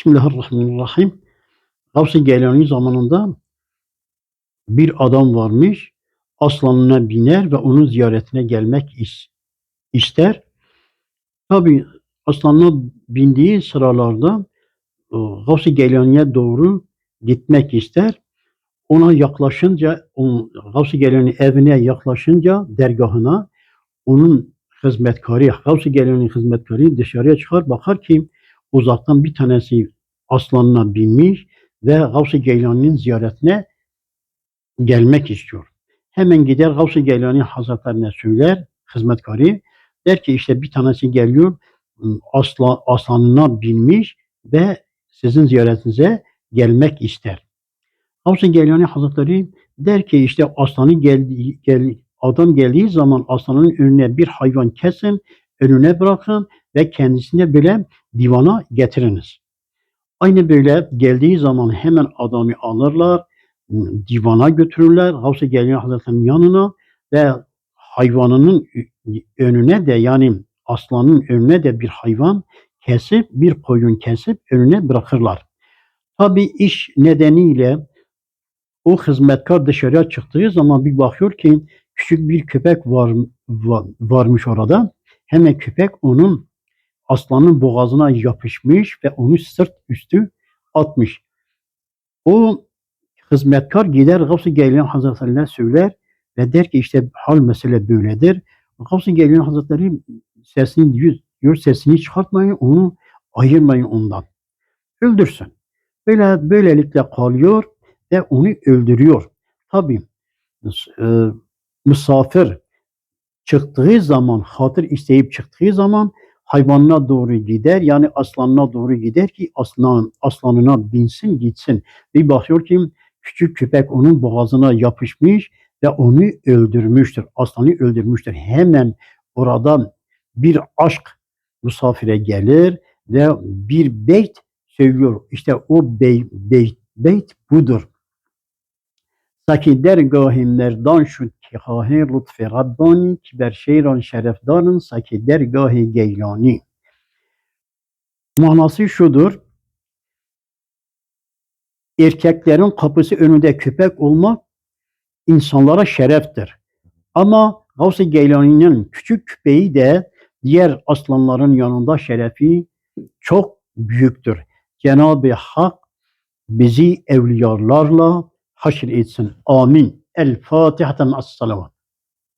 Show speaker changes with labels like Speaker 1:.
Speaker 1: Bismillahirrahmanirrahim. Gavs-ı Geylani zamanında bir adam varmış. Aslanına biner ve onun ziyaretine gelmek is- ister. Tabi aslanına bindiği sıralarda e, Gavs-ı Geylani'ye doğru gitmek ister. Ona yaklaşınca, Gavs-ı Geylani evine yaklaşınca dergahına onun hizmetkarı, Gavs-ı Geylani hizmetkarı dışarıya çıkar bakar ki uzaktan bir tanesi aslanına binmiş ve Gavs-ı Geylani'nin ziyaretine gelmek istiyor. Hemen gider Gavs-ı Geylani Hazretlerine söyler, hizmetkarı. Der ki işte bir tanesi geliyor, asla, aslanına binmiş ve sizin ziyaretinize gelmek ister. Gavs-ı Geylani Hazretleri der ki işte aslanı geldi, gel, adam geldiği zaman aslanın önüne bir hayvan kesin, önüne bırakın ve kendisine böyle divana getiriniz. Aynı böyle geldiği zaman hemen adamı alırlar, divana götürürler, Gavs-ı Geylani Hazretleri'nin yanına ve hayvanının önüne de yani aslanın önüne de bir hayvan kesip, bir koyun kesip önüne bırakırlar. Tabi iş nedeniyle o hizmetkar dışarıya çıktığı zaman bir bakıyor ki küçük bir köpek var, var varmış orada. Hemen köpek onun aslanın boğazına yapışmış ve onu sırt üstü atmış. O hizmetkar gider Gavs-ı Geylani Hazretlerine söyler ve der ki işte hal mesele böyledir. Gavs-ı Geylani Hazretleri sesini yüz, diyor sesini çıkartmayın onu ayırmayın ondan. Öldürsün. Böyle böylelikle kalıyor ve onu öldürüyor. Tabi e, misafir çıktığı zaman, hatır isteyip çıktığı zaman hayvanına doğru gider. Yani aslanına doğru gider ki aslan, aslanına binsin gitsin. Bir bakıyor ki küçük köpek onun boğazına yapışmış ve onu öldürmüştür. Aslanı öldürmüştür. Hemen orada bir aşk misafire gelir ve bir beyt söylüyor. İşte o bey, beyt, beyt budur. Saki dergahı merdan şud ki hahe lütfe Rabbani ki ber şeyran şerefdarın saki dergahı geylani. Manası şudur. Erkeklerin kapısı önünde köpek olmak insanlara şereftir. Ama Gavs-ı Geylani'nin küçük köpeği de diğer aslanların yanında şerefi çok büyüktür. Cenab-ı Hak bizi evliyalarla حشر إيدسن آمين. الفاتحة مع الصلوات.